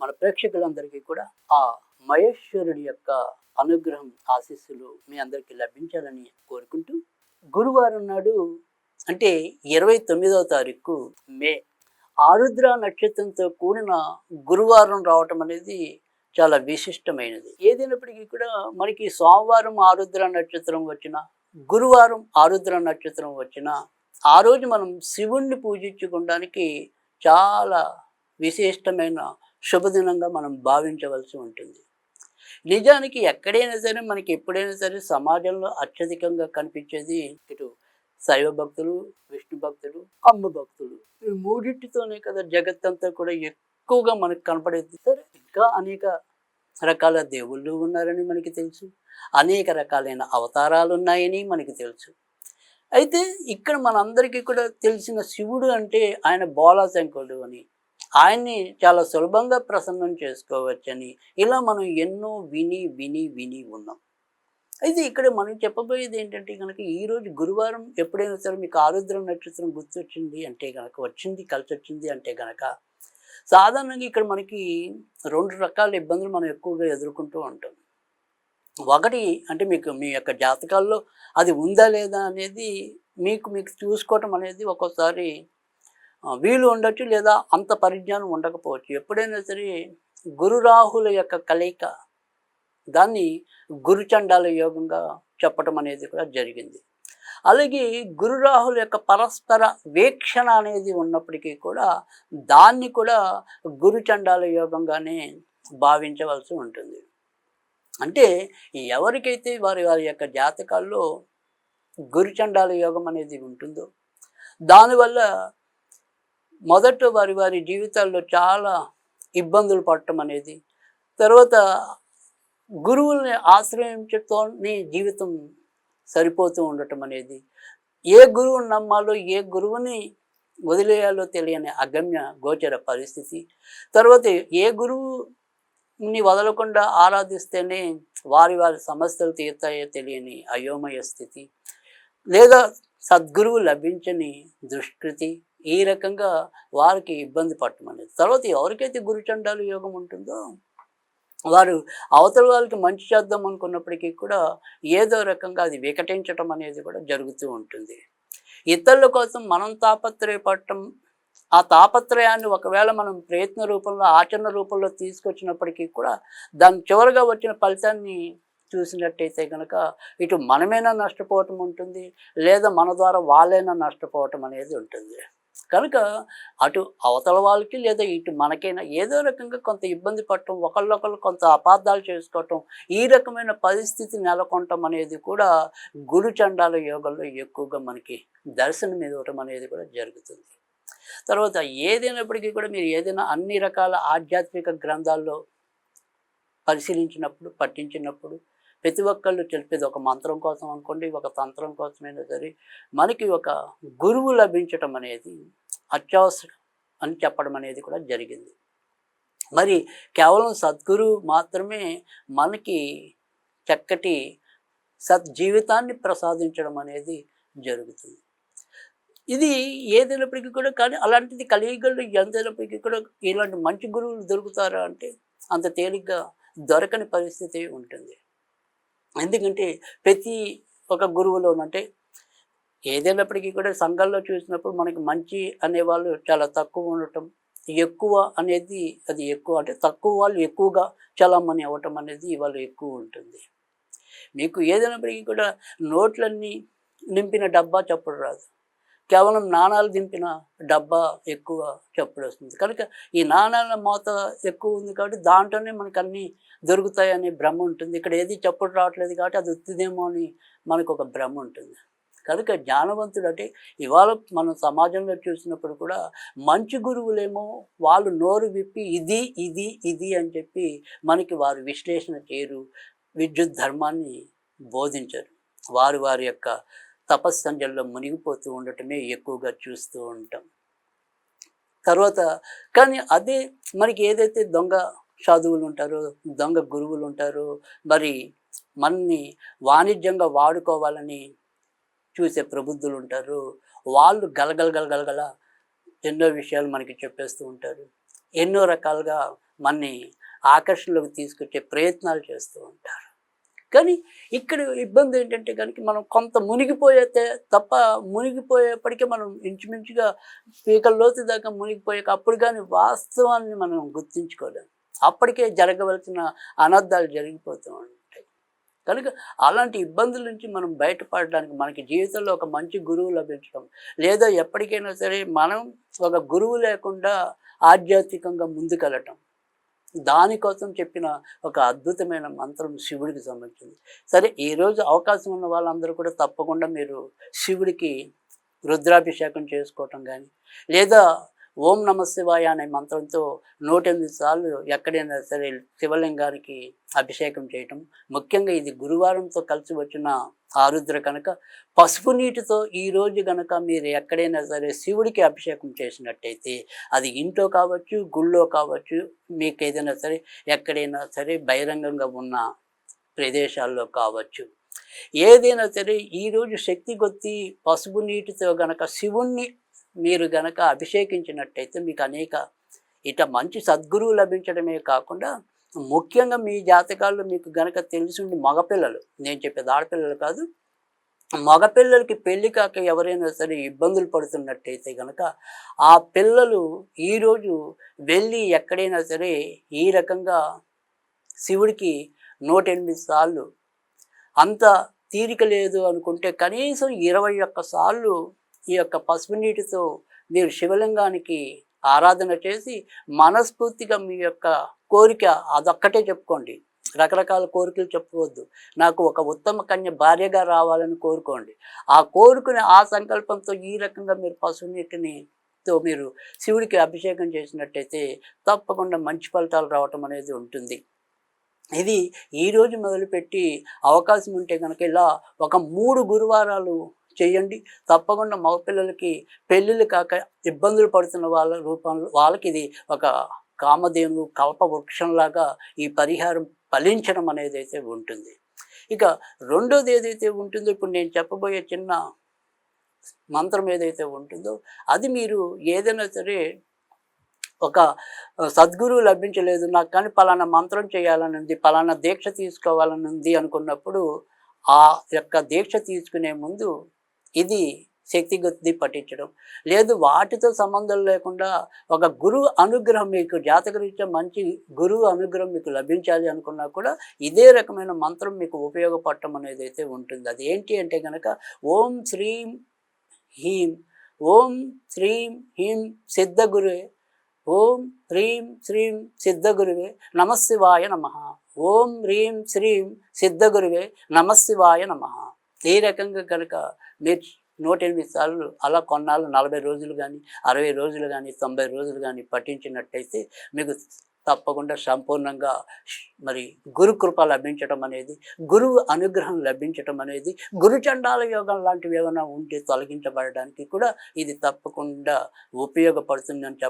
మన ప్రేక్షకులందరికీ కూడా ఆ మహేశ్వరుడి యొక్క అనుగ్రహం ఆశీస్సులు మీ అందరికీ లభించాలని కోరుకుంటూ గురువారం నాడు అంటే ఇరవై తొమ్మిదవ తారీఖు మే ఆరుద్ర నక్షత్రంతో కూడిన గురువారం రావటం అనేది చాలా విశిష్టమైనది. ఏదైనప్పటికీ కూడా మనకి సోమవారం ఆరుద్ర నక్షత్రం వచ్చిన గురువారం ఆరుద్ర నక్షత్రం వచ్చిన ఆ రోజు మనం శివుణ్ణి పూజించుకోవడానికి చాలా విశిష్టమైన శుభదినంగా మనం భావించవలసి ఉంటుంది. నిజానికి ఎక్కడైనా సరే మనకి ఎప్పుడైనా సరే సమాజంలో అత్యధికంగా కనిపించేది ఇటు శైవ భక్తులు విష్ణు భక్తులు అమ్మ భక్తులు. ఈ మూడింటితోనే కదా జగత్తంతా కూడా ఎక్కువగా మనకు కనపడేది. సరే ఇంకా అనేక రకాల దేవుళ్ళు ఉన్నారని మనకి తెలుసు. అనేక రకాలైన అవతారాలు ఉన్నాయని మనకి తెలుసు. అయితే ఇక్కడ మనందరికీ కూడా తెలిసిన శివుడు అంటే ఆయన బోలాశంకుడు అని. ఆయన్ని చాలా సులభంగా ప్రసన్నం చేసుకోవచ్చని ఇలా మనం ఎన్నో విని విని విని ఉన్నాం. అయితే ఇక్కడ మనం చెప్పబోయేది ఏంటంటే కనుక ఈరోజు గురువారం ఎప్పుడైనా సరే మీకు ఆరుద్రం నక్షత్రం గుర్తొచ్చింది అంటే కనుక వచ్చింది కలిసి వచ్చింది అంటే కనుక సాధారణంగా ఇక్కడ మనకి రెండు రకాల ఇబ్బందులు మనం ఎక్కువగా ఎదుర్కొంటూ ఉంటాం. ఒకటి అంటే మీకు మీ యొక్క జాతకాల్లో అది ఉందా లేదా అనేది మీకు మీకు చూసుకోవటం అనేది ఒక్కోసారి వీలు ఉండొచ్చు లేదా అంత పరిజ్ఞానం ఉండకపోవచ్చు. ఎప్పుడైనా సరే గురురాహుల యొక్క కలయిక దాన్ని గురుచండాల యోగంగా చెప్పటం అనేది కూడా జరిగింది. అలాగే గురురాహుల యొక్క పరస్పర వీక్షణ అనేది ఉన్నప్పటికీ కూడా దాన్ని కూడా గురుచండాల యోగంగానే భావించవలసి ఉంటుంది. అంటే ఎవరికైతే వారి వారి యొక్క జాతకాల్లో గురుచండాల యోగం అనేది ఉంటుందో దానివల్ల మొదట వారి వారి జీవితాల్లో చాలా ఇబ్బందులు పడటం అనేది తర్వాత గురువుల్ని ఆశ్రయించతోనే జీవితం సరిపోతూ ఉండటం అనేది ఏ గురువుని నమ్మాలో ఏ గురువుని వదిలేయాలో తెలియని అగమ్య గోచర పరిస్థితి. తర్వాత ఏ గురువుని వదలకుండా ఆరాధిస్తేనే వారి వారి సమస్యలు తీరుతాయో తెలియని అయోమయ స్థితి లేదా సద్గురువు లభించని దుష్కృతి ఈ రకంగా వారికి ఇబ్బంది పడటం అనేది తర్వాత ఎవరికైతే గురుచండాలు యోగం ఉంటుందో వారు అవతల వాళ్ళకి మంచి చేద్దాం అనుకున్నప్పటికీ కూడా ఏదో రకంగా అది వికటించటం అనేది కూడా జరుగుతూ ఉంటుంది. ఇతరుల కోసం మనం తాపత్రయపడటం ఆ తాపత్రయాన్ని ఒకవేళ మనం ప్రయత్న రూపంలో ఆచరణ రూపంలో తీసుకొచ్చినప్పటికీ కూడా దాని చివరిగా వచ్చిన ఫలితాన్ని చూసినట్టయితే కనుక ఇటు మనమైనా నష్టపోవటం ఉంటుంది లేదా మన ద్వారా వాళ్ళైనా నష్టపోవటం అనేది ఉంటుంది. కనుక అటు అవతల వాళ్ళకి లేదా ఇటు మనకైనా ఏదో రకంగా కొంత ఇబ్బంది పడటం ఒకళ్ళొకళ్ళు కొంత అపార్థాలు చేసుకోవటం ఈ రకమైన పరిస్థితి నెలకొనటం అనేది కూడా గురుచండాల యోగంలో ఎక్కువగా మనకి దర్శనం ఇవ్వటం అనేది కూడా జరుగుతుంది. తర్వాత ఏదైనప్పటికీ కూడా మీరు ఏదైనా అన్ని రకాల ఆధ్యాత్మిక గ్రంథాల్లో పరిశీలించినప్పుడు పట్టించినప్పుడు ప్రతి ఒక్కళ్ళు తెలిపేది ఒక మంత్రం కోసం అనుకోండి ఒక తంత్రం కోసమైనా సరే మనకి ఒక గురువు లభించటం అనేది అత్యవసరం అని చెప్పడం అనేది కూడా జరిగింది. మరి కేవలం సద్గురు మాత్రమే మనకి చక్కటి సద్జీవితాన్ని ప్రసాదించడం అనేది జరుగుతుంది. ఇది ఏదైనప్పటికీ కూడా కానీ అలాంటిది కలియుగంలో ఎంతైనప్పటికీ కూడా ఇలాంటి మంచి గురువులు దొరుకుతారా అంటే అంత తేలిగ్గా దొరకని పరిస్థితి ఉంటుంది. ఎందుకంటే ప్రతి ఒక గురువులోనంటే ఏదైనప్పటికీ కూడా సంఘాల్లో చూసినప్పుడు మనకి మంచి అనేవాళ్ళు చాలా తక్కువ ఉండటం ఎక్కువ అనేది అది ఎక్కువ అంటే తక్కువ వాళ్ళు ఎక్కువగా చలామణి అవ్వటం అనేది వాళ్ళు ఎక్కువ ఉంటుంది. మీకు ఏదైనప్పటికీ కూడా నోట్లన్నీ నింపిన డబ్బా చప్పుడు రాదు. కేవలం నాణాలు దింపిన డబ్బా ఎక్కువ చప్పుడు వస్తుంది. కనుక ఈ నాణాల మోత ఎక్కువ ఉంది కాబట్టి దాంట్లోనే మనకు అన్నీ దొరుకుతాయి అనే భ్రమ ఉంటుంది. ఇక్కడ ఏది చప్పుడు రావట్లేదు కాబట్టి అది వస్తుందేమో అని మనకు ఒక భ్రమ ఉంటుంది. కనుక జ్ఞానవంతుడు అంటే ఇవాళ మనం సమాజంలో చూసినప్పుడు కూడా మంచి గురువులేమో వాళ్ళు నోరు విప్పి ఇది ఇది ఇది అని చెప్పి మనకి వారు విశ్లేషణ చేయరు. విద్యుత్ ధర్మాన్ని బోధించరు. వారు వారి యొక్క తపస్సంజల్లో మునిగిపోతూ ఉండటమే ఎక్కువగా చూస్తూ ఉంటాం. తర్వాత కానీ అదే మనకి ఏదైతే దొంగ సాధువులు ఉంటారో దొంగ గురువులు ఉంటారో మరి మనని వాణిజ్యంగా వాడుకోవాలని చూసే ప్రబుద్ధులు ఉంటారు. వాళ్ళు గలగల గలగలగల ఎన్నో విషయాలు మనకి చెప్పేస్తూ ఉంటారు. ఎన్నో రకాలుగా మనని ఆకర్షణలోకి తీసుకొచ్చే ప్రయత్నాలు చేస్తూ ఉంటారు. కానీ ఇక్కడ ఇబ్బంది ఏంటంటే కనుక మనం కొంత మునిగిపోయేతే తప్ప మునిగిపోయేప్పటికీ మనం ఇంచుమించుగా పీకల లోతు దాకా మునిగిపోయాక అప్పుడు కానీ వాస్తవాన్ని మనం గుర్తించుకోలేము అప్పటికే జరగవలసిన అనర్థాలు జరిగిపోతూ ఉంటాయి. కనుక అలాంటి ఇబ్బందుల నుంచి మనం బయటపడడానికి మనకి జీవితంలో ఒక మంచి గురువు లభించడం లేదా ఎప్పటికైనా సరే మనం ఒక గురువు లేకుండా ఆధ్యాత్మికంగా ముందుకెళ్ళటం దానికోసం చెప్పిన ఒక అద్భుతమైన మంత్రం శివుడికి సంబంధించింది. సరే ఈరోజు అవకాశం ఉన్న వాళ్ళందరూ కూడా తప్పకుండా మీరు శివుడికి రుద్రాభిషేకం చేసుకోవటం కానీ లేదా ఓం నమ శివాయ అనే మంత్రంతో నూట ఎనిమిది సార్లు ఎక్కడైనా సరే శివలింగానికి అభిషేకం చేయటం. ముఖ్యంగా ఇది గురువారంతో కలిసి వచ్చిన ఆరుద్ర కనుక పసుపు నీటితో ఈ రోజు కనుక మీరు ఎక్కడైనా సరే శివుడికి అభిషేకం చేసినట్టయితే అది ఇంట్లో కావచ్చు గుళ్ళో కావచ్చు మీకు ఏదైనా సరే ఎక్కడైనా సరే బహిరంగంగా ఉన్న ప్రదేశాల్లో కావచ్చు. ఏదైనా సరే ఈరోజు శక్తి కొద్ది పసుపు నీటితో గనక శివుణ్ణి మీరు గనక అభిషేకించినట్టయితే మీకు అనేక ఇట మంచి సద్గురువు లభించడమే కాకుండా ముఖ్యంగా మీ జాతకాల్లో మీకు గనక తెలిసి మగపిల్లలు. నేను చెప్పేది ఆడపిల్లలు కాదు. మగపిల్లలకి పెళ్ళి కాక ఎవరైనా సరే ఇబ్బందులు పడుతున్నట్టయితే కనుక ఆ పిల్లలు ఈరోజు వెళ్ళి ఎక్కడైనా సరే ఈ రకంగా శివుడికి నూట ఎనిమిది సార్లు అంత తీరిక లేదు అనుకుంటే కనీసం ఇరవై ఒక్క సార్లు ఈ యొక్క పసుపు నీటితో మీరు శివలింగానికి ఆరాధన చేసి మనస్ఫూర్తిగా మీ యొక్క కోరిక అదొక్కటే చెప్పుకోండి. రకరకాల కోరికలు చెప్పుకోవద్దు. నాకు ఒక ఉత్తమ కన్య భార్యగా రావాలని కోరుకోండి. ఆ కోరుకునే ఆ సంకల్పంతో ఈ రకంగా మీరు పసుపు నీటిని తో మీరు శివుడికి అభిషేకం చేసినట్టయితే తప్పకుండా మంచి ఫలితాలు రావటం అనేది ఉంటుంది. ఇది ఈరోజు మొదలుపెట్టి అవకాశం ఉంటే కనుక ఇలా ఒక మూడు గురువారాలు చేయండి. తప్పకుండా మగపిల్లలకి పెళ్ళిళ్ళు కాక ఇబ్బందులు పడుతున్న వాళ్ళ రూపంలో వాళ్ళకి ఇది ఒక కామధేను కల్ప వృక్షంలాగా ఈ పరిహారం ఫలించడం అనేది అయితే ఉంటుంది. ఇక రెండోది ఏదైతే ఉంటుందో ఇప్పుడు నేను చెప్పబోయే చిన్న మంత్రం ఏదైతే ఉంటుందో అది మీరు ఏదైనా సరే ఒక సద్గురువు లభించలేదు నాకు కానీ పలానా మంత్రం చేయాలని ఉంది పలానా దీక్ష తీసుకోవాలని ఉంది అనుకున్నప్పుడు ఆ యొక్క దీక్ష తీసుకునే ముందు ఇది శక్తి గుర్తి పట్టించడం. లేదు వాటితో సంబంధం లేకుండా ఒక గురువు అనుగ్రహం మీకు జాతకరీత్యా మంచి గురువు అనుగ్రహం మీకు లభించాలి అనుకున్నా కూడా ఇదే రకమైన మంత్రం మీకు ఉపయోగపడటం అనేది అయితే ఉంటుంది. అది ఏంటి అంటే కనుక ఓం శ్రీం హీం ఓం శ్రీం హీం సిద్ధ గురువే ఓం హ్రీం శ్రీం సిద్ధగురువే నమశివాయ నమ ఓం హ్రీం శ్రీం సిద్ధగురువే నమశివాయ నమ. ఈ రకంగా కనుక మీరు నూట ఎనిమిది సార్లు అలా కొన్నాళ్ళు నలభై రోజులు కానీ అరవై రోజులు కానీ తొంభై రోజులు కానీ పఠించినట్టయితే మీకు తప్పకుండా సంపూర్ణంగా మరి గురుకృప లభించటం లభించడం అనేది గురువు అనుగ్రహం లభించడం అనేది గురుచండాల యోగం లాంటివి ఏమైనా ఉంటే తొలగించబడడానికి కూడా ఇది తప్పకుండా ఉపయోగపడుతుందని చెప్పండి